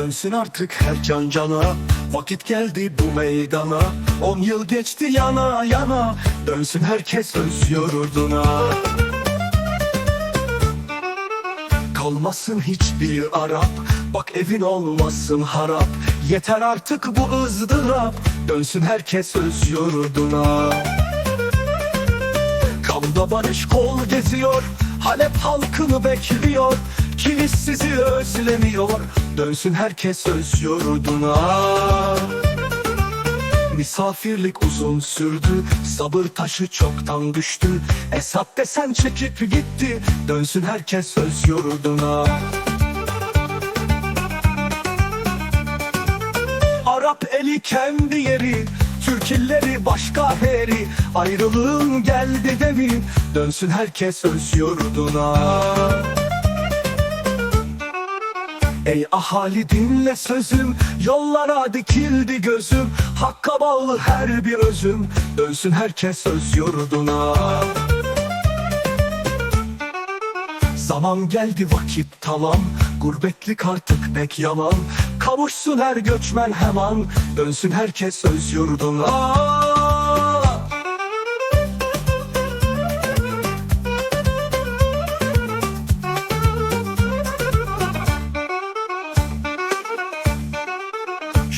Dönsün artık her can cana. Vakit geldi bu meydana. On yıl geçti yana yana. Dönsün herkes öz yurduna. Kalmasın hiçbir Arap. Bak evin olmasın harap. Yeter artık bu ızdırap. Dönsün herkes öz yurduna. Kavda barış kol geziyor. Halep halkını bekliyor Kilis sizi özlemiyor. Dönsün herkes öz yurduna. Misafirlik uzun sürdü Sabır taşı çoktan düştü. Esat desen çekip gitti Dönsün herkes öz yurduna. Arap eli kendi yeri Türk illeri başka heri. Ayrılığın geldi devin Dönsün herkes öz yurduna Ey ahali dinle sözüm. Yollara dikildi gözüm. Hakka bağlı her bir özüm. Dönsün herkes öz yurduna. Zaman geldi vakit tamam. Gurbetlik artık pek yaman Kavuşsun her göçmen hemen. Dönsün herkes öz yurduna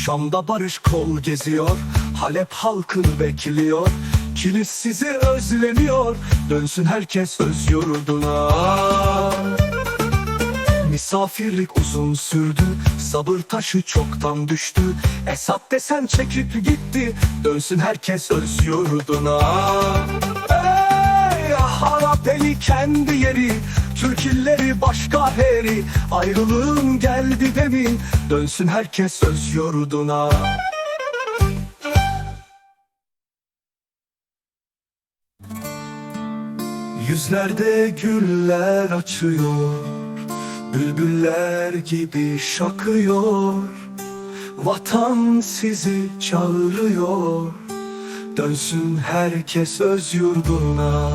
Şam'da barış kol geziyor Halep halkını bekliyor. Kilis sizi özlemiyor Dönsün herkes öz yurduna. Misafirlik uzun sürdü Sabır taşı çoktan düştü. Esat desen çekip gitti Dönsün herkes öz yurduna. Ey Harap eli kendi yeri Türk illeri başka heri. Ayrılığın geldi demin Dönsün herkes öz yurduna. Yüzlerde güller açıyor Bülbüller gibi şakıyor. Vatan sizi çağırıyor Dönsün herkes öz yurduna